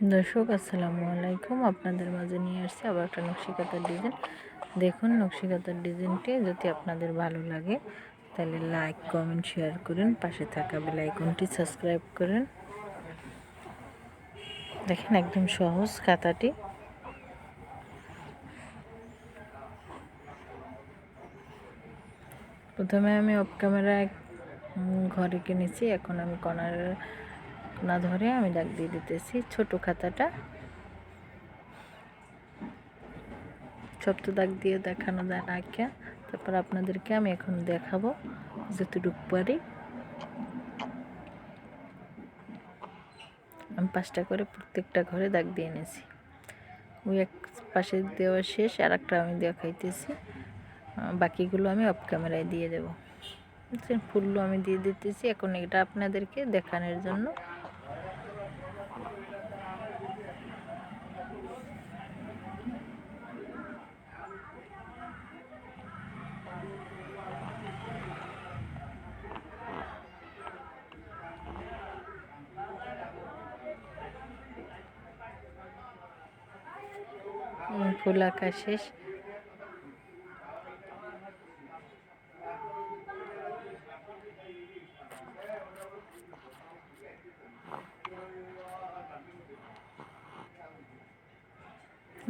দর্শক, আসসালামু আলাইকুম। আপনাদের মাঝে নিয়ে আসছি আবার একটা নকশিকাতার ডিজাইন দেখুন, নকশিকাতার ডিজাইনটি যদি আপনাদের ভালো লাগে, তাহলে লাইক কমেন্ট শেয়ার করুন। পাশে থাকা বেল আইকনটি সাবস্ক্রাইব করুন। দেখেন একদম সহজ খাতাটি। প্রথমে আমি অফ ক্যামেরায় ঘরে কিনেছি। এখন আমি কর্নার না ধরে আমি দাগ দিয়ে দিতেছি। ছোট খাতাটা। সব তো দাগ দিয়ে দেখানো যায় না আঁকা। তারপর আপনাদেরকে আমি এখন দেখাবো যতটুকু পারি। আমি পাঁচটা করে প্রত্যেকটা ঘরে দাগ দিয়ে এনেছি। ওই এক পাশে দেওয়া শেষ আর একটা আমি দেখাইতেছি। বাকিগুলো আমি অফ ক্যামেরায় দিয়ে দেবো। ফুলগুলো আমি দিয়ে দিতেছি। এখন এটা আপনাদেরকে দেখানোর জন্য ফুল আঁকা শেষ।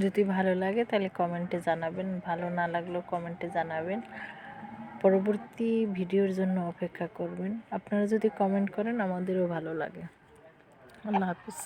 যদি ভালো লাগে তাহলে কমেন্টে জানাবেন, ভালো না লাগলেও কমেন্টে জানাবেন। পরবর্তী ভিডিওর জন্য অপেক্ষা করবেন। আপনারা যদি কমেন্ট করেন, আমাদেরও ভালো লাগে। আল্লাহ হাফিজ।